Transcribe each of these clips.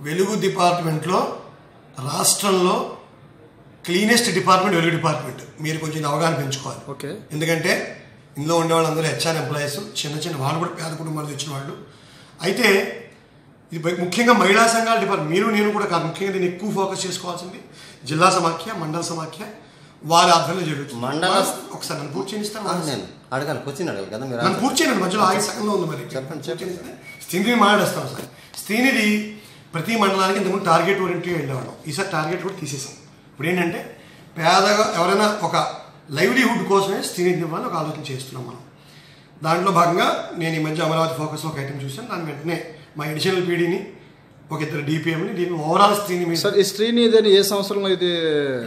వెలుగు డిపార్ట్మెంట్లో రాష్ట్రంలో క్లీనెస్ట్ డిపార్ట్మెంట్ వెలుగు డిపార్ట్మెంట్. మీరు కొంచెం అవగాహన పెంచుకోవాలి. ఓకే. ఎందుకంటే ఇందులో ఉండే వాళ్ళందరూ హెచ్ఆర్ ఎంప్లాయీస్ చిన్న చిన్న వాళ్ళు కూడా పేద కుటుంబాలకు వచ్చిన వాళ్ళు. అయితే ఇది ముఖ్యంగా మహిళా సంఘాల డిపార్ట్మెంట్ మీరు నేను కూడా కాదు ముఖ్యంగా దీన్ని ఎక్కువ ఫోకస్ చేసుకోవాల్సింది జిల్లా సమాఖ్య మండల సమాఖ్య వారి ఆధ్వర్యంలో జరుగుతుంది. మండల- ఒకసారి నన్ను పూర్తి ఆ, చేయిస్తాను నేను. అడగాలి క్వశ్చన్ అడగాలి కదా మీరు నన్ను పూర్తి చేయండి మధ్యలో ఆగి సగంలో ఉంది మరి. చెప్పండి, చెప్పండి. స్త్రీని మాట్లాడేస్తాం సార్. స్త్రీనిది ప్రతి మండలానికి ఇంతకుముందు టార్గెట్ ఓరియంట్గా వెళ్ళేవాళ్ళం. ఈసారి టార్గెట్ కూడా తీసేసాం ఇప్పుడు ఏంటంటే పేదగా ఎవరైనా ఒక లైవ్లీహుడ్ కోసమే స్త్రీనిధి ఇవ్వాలని ఒక ఆలోచన చేస్తున్నాం మనం. దాంట్లో భాగంగా నేను ఈ మధ్య అమరావతి ఫోకస్లో ఒక ఐటమ్ చూసాను దాని వెంటనే మా ఎడిషనల్ పీడీని ఒక ఇద్దరు డిపిఎంని దీన్ని ఓవరాల్ స్త్రీని మీద సార్ ఈ శ్రీనిధి ఏ సంవత్సరంలో ఇది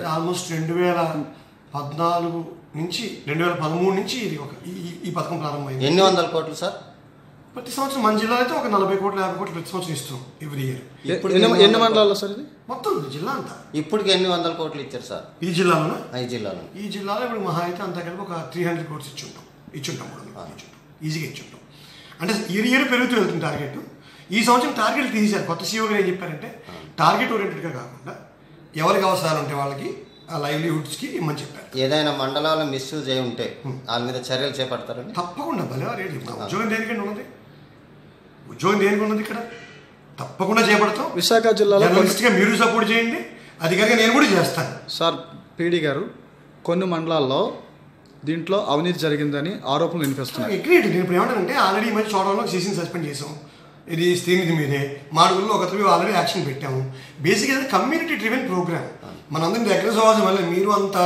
ఆల్మోస్ట్ రెండు వేల పద్నాలుగు నుంచి రెండు వేల పదమూడు నుంచి ఇది ఒక ఈ- ఈ- ఈ పథకం ప్రారంభమైంది. ఎన్ని వందల కోట్లు సార్. ప్రతి సంవత్సరం మన జిల్లా అయితే ఒక నలభై కోట్ల యాభై కోట్లు ప్రతి సంవత్సరం ఇస్తాం ఎవ్రీ ఇయర్ ఇప్పుడు ఎన్ని మండలాల్లో సార్ ఇది? మొత్తం జిల్లా అంతా. ఇప్పటికి ఎన్ని వందల కోట్లు ఇచ్చారు సార్? ఈ జిల్లాలోనే? ఈ జిల్లాలో. ఈ జిల్లాలో ఇప్పుడు మహా అయితే అంతా కలిపి ఒక త్రీ హండ్రెడ్ కోట్స్ ఇచ్చుంటాం. ఇచ్చుంటాం కూడా ఈజీగా ఇచ్చుంటాం. అంటే ఇయర్ ఇయర్ పెరుగుతూ వెళ్తుంది టార్గెట్ ఈ సంవత్సరం టార్గెట్ తీసేశారు. కొత్త సీఓ గారు ఏం చెప్పారంటే టార్గెట్ ఓరియంటెడ్గా కాకుండా ఎవరికి అవసరాలు ఉంటే వాళ్ళకి ఆ లైవ్లీహుడ్స్కి ఇమ్మని చెప్పారు. ఏదైనా మండలాలు మిస్యూజ్ అయి ఉంటే వాళ్ళ మీద చర్యలు చేపడతారండి? తప్పకుండా భలేవారు ఏంటి మా ఉద్యోగం దేనికండి ఉన్నది? ఉద్యోగం దేనికి ఉన్నది ఇక్కడ? తప్పకుండా చేపడతాం. విశాఖ జిల్లాలో జర్నలిస్ట్గా మీరు సపోర్ట్ చేయండి. అధికారిగా నేను కూడా చేస్తాను. సార్ పీడి గారు కొన్ని మండలాల్లో దీంట్లో అవినీతి జరిగిందని ఆరోపణలు వినిపిస్తున్నాయి. అగ్రీడ్ నేను ఇప్పుడు ఏమంటానంటే ఆల్రెడీ ఈ మధ్య చూడడంలో సీసీని సస్పెండ్ చేసాం ఇది శ్రీనిధి మీదే మాడుగుల్లో ఒక అతను ఆల్రెడీ యాక్షన్ పెట్టాము. బేసిక్ ఇది కమ్యూనిటీ డ్రివెన్ ప్రోగ్రామ్ మనందరం దగ్గర సవాల్సిన వల్ల మీరు అంత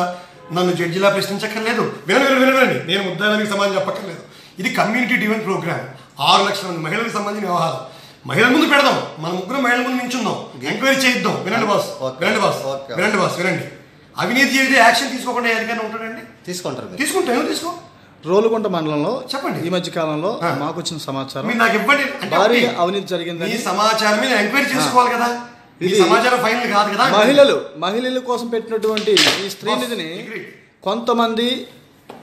నన్ను జడ్జిలా ప్రశ్నించక్కర్లేదు. వినండి వినండి నేను ముద్దాయిలకు సమాధానం చెప్పక్కర్లేదు. ఇది కమ్యూనిటీ డ్రివెన్ ప్రోగ్రామ్ ఆరు లక్షల మంది మహిళలకు సంబంధించిన వ్యవహారం. మహిళల ముందు పెడదాం. మన ముగ్గురు మహిళల ముందు నించుందాం. ఎంక్వైరీ చేయిద్దాం. వినండి బాస్ ఓకే. వినండి బాస్ ఓకే. వినండి బాస్ వినండి. అవినీతి చేస్తే యాక్షన్ తీసుకోకుండా ఎవరికైనా ఉంటాడండి తీసుకుంటారు తీసుకుంటాం. ఏమో తీసుకో? రోలుగుంట మండలంలో చెప్పండి. ఈ మధ్య కాలంలో. మాకు వచ్చిన సమాచారం నాకు ఇవ్వండి. ఒకటి, అవినీతి మీ జరిగిందని సమాచారం మీద ఎంక్వైరీ చేసుకోవాలి కదా. ఈ ఇది సమాచారం ఫైనల్ కాదు కదా. మహిళలు మహిళల కోసం పెట్టినటువంటి ఈ స్త్రీనిధిని Agreed. కొంతమంది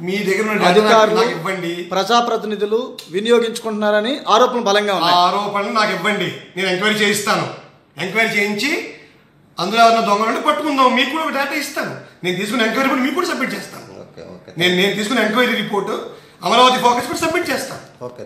మీ దగ్గర అధికారులు ఇవ్వండి. ప్రజాప్రతినిధులు వినియోగించుకుంటున్నారని ఆరోపణలు బలంగా ఉన్నాయి. ఆరోపణలు నాకు ఇవ్వండి. నేను ఎంక్వైరీ చేయిస్తాను. ఎంక్వైరీ చేయించి అందులో ఎవరైనా దొంగలు ఉంటే పట్టుకుందాం. మీకు కూడా ఒక డేటా ఇస్తాను. నేను తీసుకున్న ఎంక్వైరీ రిపోర్ట్ మీకు కూడా సబ్మిట్ చేస్తాను. ఓకే ఓకే నేను నేను తీసుకున్న ఎంక్వైరీ రిపోర్ట్ అమరావతి ఫోకస్ కూడా సబ్మిట్ చేస్తాను. ఓకే.